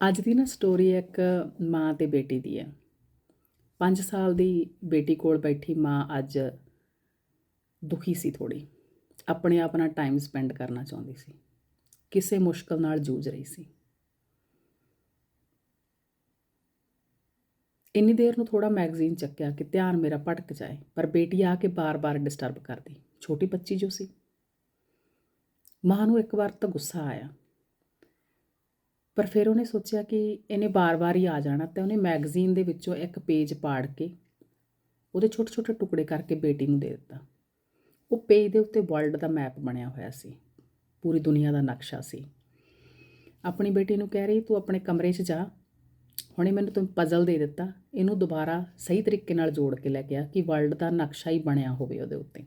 ਅੱਜ ਦੀ ਨਾ ਸਟੋਰੀ ਇੱਕ ਮਾਂ ਤੇ ਬੇਟੀ ਦੀ ਹੈ। 5 ਸਾਲ ਦੀ ਬੇਟੀ ਕੋਲ ਬੈਠੀ ਮਾਂ ਅੱਜ ਦੁਖੀ ਸੀ ਥੋੜੀ ਆਪਣੇ ਆਪ ਨਾਲ ਟਾਈਮ ਸਪੈਂਡ ਕਰਨਾ ਚਾਹੁੰਦੀ ਸੀ। ਕਿਸੇ ਮੁਸ਼ਕਲ ਨਾਲ ਜੂਝ ਰਹੀ ਸੀ। ਇੰਨੀ ਦੇਰ ਨੂੰ ਥੋੜਾ ਮੈਗਜ਼ੀਨ ਚੱਕਿਆ ਕਿ ਧਿਆਨ ਮੇਰਾ ਭਟਕ ਜਾਏ, ਪਰ ਬੇਟੀ ਆ ਕੇ ਬਾਰ-ਬਾਰ ਡਿਸਟਰਬ ਕਰਦੀ। ਛੋਟੀ ਬੱਚੀ ਜੋ ਸੀ। ਮਾਂ ਨੂੰ ਇੱਕ ਵਾਰ ਤਾਂ ਗੁੱਸਾ ਆਇਆ। ਪਰ ਫਿਰ ਉਹਨੇ ਸੋਚਿਆ ਕਿ ਇਹਨੇ ਬਾਰ-ਬਾਰ ਹੀ ਆ ਜਾਣਾ ਤੇ ਉਹਨੇ ਮੈਗਜ਼ੀਨ ਦੇ ਵਿੱਚੋਂ ਇੱਕ ਪੇਜ ਪਾੜ ਕੇ ਉਹਦੇ ਛੋਟੇ-ਛੋਟੇ ਟੁਕੜੇ ਕਰਕੇ ਬੇਟੀ ਨੂੰ ਦੇ ਦਿੱਤਾ। ਉਹ ਪੇਜ ਦੇ ਉੱਤੇ ਵਰਲਡ ਦਾ ਮੈਪ ਬਣਿਆ ਹੋਇਆ ਸੀ। ਪੂਰੀ ਦੁਨੀਆ ਦਾ ਨਕਸ਼ਾ ਸੀ। ਆਪਣੀ ਬੇਟੀ ਨੂੰ ਕਹਿ ਰਹੀ, ਤੂੰ ਆਪਣੇ ਕਮਰੇ 'ਚ ਜਾ। ਹੁਣੇ ਮੈਨੂੰ ਤੂੰ ਪਜ਼ਲ ਦੇ ਦਿੱਤਾ। ਇਹਨੂੰ ਦੁਬਾਰਾ ਸਹੀ ਤਰੀਕੇ ਨਾਲ ਜੋੜ ਕੇ ਲੈ ਗਿਆ ਕਿ ਵਰਲਡ ਦਾ ਨਕਸ਼ਾ ਹੀ ਬਣਿਆ ਹੋਵੇ ਉਹਦੇ ਉੱਤੇ।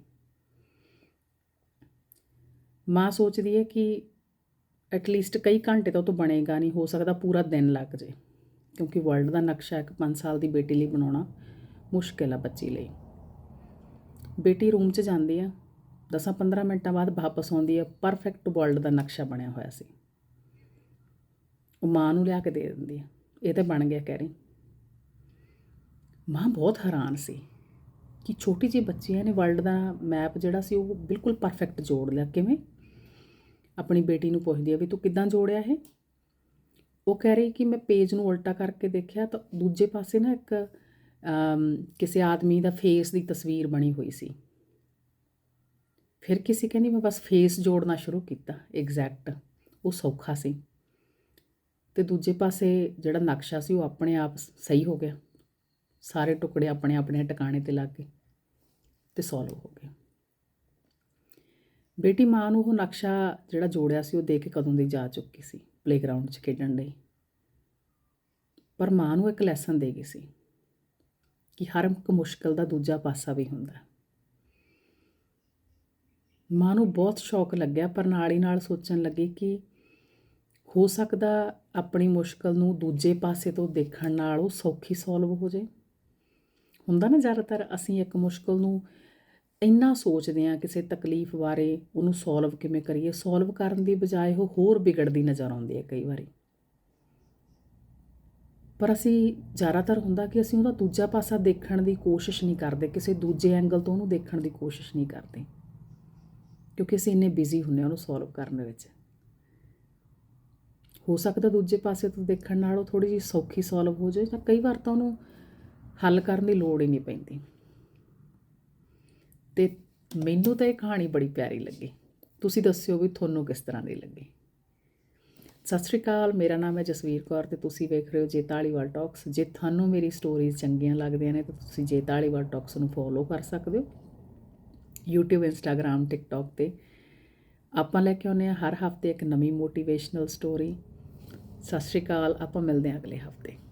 ਮਾਂ ਸੋਚਦੀ ਹੈ ਕਿ ਐਟਲੀਸਟ ਕਈ ਘੰਟੇ ਤਾਂ ਉਹ ਤੋਂ ਬਣੇਗਾ ਨਹੀਂ, ਹੋ ਸਕਦਾ ਪੂਰਾ ਦਿਨ ਲੱਗ ਜੇ। ਕਿਉਂਕਿ ਵਰਲਡ ਦਾ ਨਕਸ਼ਾ ਇੱਕ 5 ਸਾਲ ਦੀ ਬੇਟੀ ਲਈ ਬਣਾਉਣਾ ਮੁਸ਼ਕਿਲ ਆ ਬੱਚੀ ਲਈ। ਬੇਟੀ ਰੂਮ 'ਚ ਜਾਂਦੀ ਆ 10-15 ਮਿੰਟਾਂ ਬਾਅਦ ਵਾਪਸ ਆਉਂਦੀ ਆ ਪਰਫੈਕਟ ਵਰਲਡ ਦਾ ਨਕਸ਼ਾ ਬਣਿਆ ਹੋਇਆ ਸੀ। ਉਹ ਮਾਂ ਨੂੰ ਲਿਆ ਕੇ ਦੇ ਦਿੰਦੀ ਆ, ਇਹ ਤਾਂ ਬਣ ਗਿਆ ਕਹਿ ਰਹੀ ਮਾਂ ਬਹੁਤ ਹੈਰਾਨ ਸੀ ਕਿ ਛੋਟੀ ਜਿਹੀ ਬੱਚੀਆਂ ਨੇ ਵਰਲਡ ਦਾ ਮੈਪ ਜਿਹੜਾ ਸੀ ਉਹ ਬਿਲਕੁਲ ਪਰਫੈਕਟ ਜੋੜ ਲਿਆ। ਕਿਵੇਂ? ਆਪਣੀ ਬੇਟੀ ਨੂੰ ਪੁੱਛਦੀ ਆ ਵੀ ਤੂੰ ਕਿੱਦਾਂ ਜੋੜਿਆ ਇਹ? ਉਹ ਕਹਿ ਰਹੀ ਕਿ ਮੈਂ ਪੇਜ ਨੂੰ ਉਲਟਾ ਕਰਕੇ ਦੇਖਿਆ ਤਾਂ ਦੂਜੇ ਪਾਸੇ ਨਾ ਇੱਕ ਕਿਸੇ ਆਦਮੀ ਦਾ ਫੇਸ ਦੀ ਤਸਵੀਰ ਬਣੀ ਹੋਈ ਸੀ। ਫਿਰ ਕਿਸੇ ਕਹਿੰਦੀ ਮੈਂ ਬਸ ਫੇਸ ਜੋੜਨਾ ਸ਼ੁਰੂ ਕੀਤਾ ਐਗਜ਼ੈਕਟ ਉਹ ਸੌਖਾ ਸੀ। ਤੇ ਦੂਜੇ ਪਾਸੇ ਜਿਹੜਾ ਨਕਸ਼ਾ ਸੀ ਉਹ ਆਪਣੇ ਆਪ ਸਹੀ ਹੋ ਗਿਆ। ਸਾਰੇ ਟੁਕੜੇ ਆਪਣੇ ਆਪਣੇ ਟਿਕਾਣੇ ਤੇ ਲੱਗ ਗਏ ਤੇ ਸੋਲਵ ਹੋ ਗਿਆ। ਬੇਟੀ ਮਾਂ ਨੂੰ ਉਹ ਨਕਸ਼ਾ ਜਿਹੜਾ ਜੋੜਿਆ ਸੀ, ਉਹ ਦੇ ਕੇ ਕਦੋਂ ਦੀ ਜਾ ਚੁੱਕੀ ਸੀ ਪਲੇਗਰਾਉਂਡ 'ਚ ਖੇਡਣ ਲਈ। ਪਰ ਮਾਂ ਨੂੰ ਇੱਕ ਲੈਸਨ ਦੇ ਗਈ ਸੀ ਕਿ ਹਰ ਇੱਕ ਮੁਸ਼ਕਲ ਦਾ ਦੂਜਾ ਪਾਸਾ ਵੀ ਹੁੰਦਾ ਮਾਂ ਨੂੰ ਬਹੁਤ ਸ਼ੌਕ ਲੱਗਿਆ, ਪਰ ਨਾਲ ਹੀ ਨਾਲ ਸੋਚਣ ਲੱਗੀ ਕਿ ਹੋ ਸਕਦਾ ਆਪਣੀ ਮੁਸ਼ਕਲ ਨੂੰ ਦੂਜੇ ਪਾਸੇ ਤੋਂ ਦੇਖਣ ਨਾਲ ਉਹ ਸੌਖੀ ਸੋਲਵ ਹੋ ਜੇ ਹੁੰਦਾ ਨਾ ਜ਼ਿਆਦਾਤਰ ਅਸੀਂ ਇੱਕ ਮੁਸ਼ਕਲ ਨੂੰ ਇੰਨਾ ਸੋਚਦੇ ਆ ਕਿਸੇ ਤਕਲੀਫ ਬਾਰੇ ਉਹਨੂੰ ਸੋਲਵ ਕਿਵੇਂ ਕਰੀਏ ਸੋਲਵ ਕਰਨ ਦੀ ਬਜਾਏ ਉਹ ਹੋਰ ਵਿਗੜਦੀ ਨਜ਼ਰ ਆਉਂਦੀ ਹੈ ਕਈ ਵਾਰੀ। ਪਰ ਅਸੀਂ ਜ਼ਿਆਦਾਤਰ ਹੁੰਦਾ ਕਿ ਅਸੀਂ ਉਹਦਾ ਦੂਜਾ ਪਾਸਾ ਦੇਖਣ ਦੀ ਕੋਸ਼ਿਸ਼ ਨਹੀਂ ਕਰਦੇ, ਕਿਸੇ ਦੂਜੇ ਐਂਗਲ ਤੋਂ ਉਹਨੂੰ ਦੇਖਣ ਦੀ ਕੋਸ਼ਿਸ਼ ਨਹੀਂ ਕਰਦੇ। ਕਿਉਂਕਿ ਅਸੀਂ ਇੰਨੇ ਬਿਜ਼ੀ ਹੁੰਨੇ ਉਹਨੂੰ ਸੋਲਵ ਕਰਨ ਵਿੱਚ। ਹੋ ਸਕਦਾ ਦੂਜੇ ਪਾਸੇ ਤੋਂ ਦੇਖਣ ਨਾਲ ਉਹ ਥੋੜੀ ਜਿਹੀ ਸੌਖੀ ਸੋਲਵ ਹੋ ਜਾਏ ਜਾਂ ਕਈ ਵਾਰ ਤਾਂ ਉਹਨੂੰ ਹੱਲ ਕਰਨ ਦੀ ਲੋੜ ਹੀ ਨਹੀਂ ਪੈਂਦੀ। ਤੇ ਮੈਨੂੰ ਤਾਂ ਇਹ ਕਹਾਣੀ ਬੜੀ ਪਿਆਰੀ ਲੱਗੀ। ਤੁਸੀਂ ਦੱਸਿਓ ਵੀ ਤੁਹਾਨੂੰ ਕਿਸ ਤਰ੍ਹਾਂ ਦੀ ਲੱਗੀ। ਸਤਿ ਸ਼੍ਰੀ ਅਕਾਲ, ਮੇਰਾ ਨਾਮ ਹੈ ਜਸਵੀਰ ਕੌਰ ਤੇ ਤੁਸੀਂ ਵੇਖ ਰਹੇ ਹੋ ਜੇਤਾਲੀਵਾਲ ਟਾਕਸ ਜੇ ਤੁਹਾਨੂੰ ਮੇਰੀ ਸਟੋਰੀਜ਼ ਚੰਗੀਆਂ ਲੱਗਦੀਆਂ ਨੇ ਤਾਂ ਤੁਸੀਂ ਜੇਤਾਲੀਵਾਲ ਟਾਕਸ ਨੂੰ ਫੋਲੋ ਕਰ ਸਕਦੇ ਹੋ। YouTube, Instagram, TikTok ਤੇ ਆਪਾਂ ਲੈ ਕੇ ਆਉਂਦੇ ਹਾਂ ਹਰ ਹਫ਼ਤੇ ਇੱਕ ਨਵੀਂ ਮੋਟੀਵੇਸ਼ਨਲ ਸਟੋਰੀ ਸਤਿ ਸ਼੍ਰੀ ਅਕਾਲ, ਆਪਾਂ ਮਿਲਦੇ ਹਾਂ ਅਗਲੇ ਹਫ਼ਤੇ।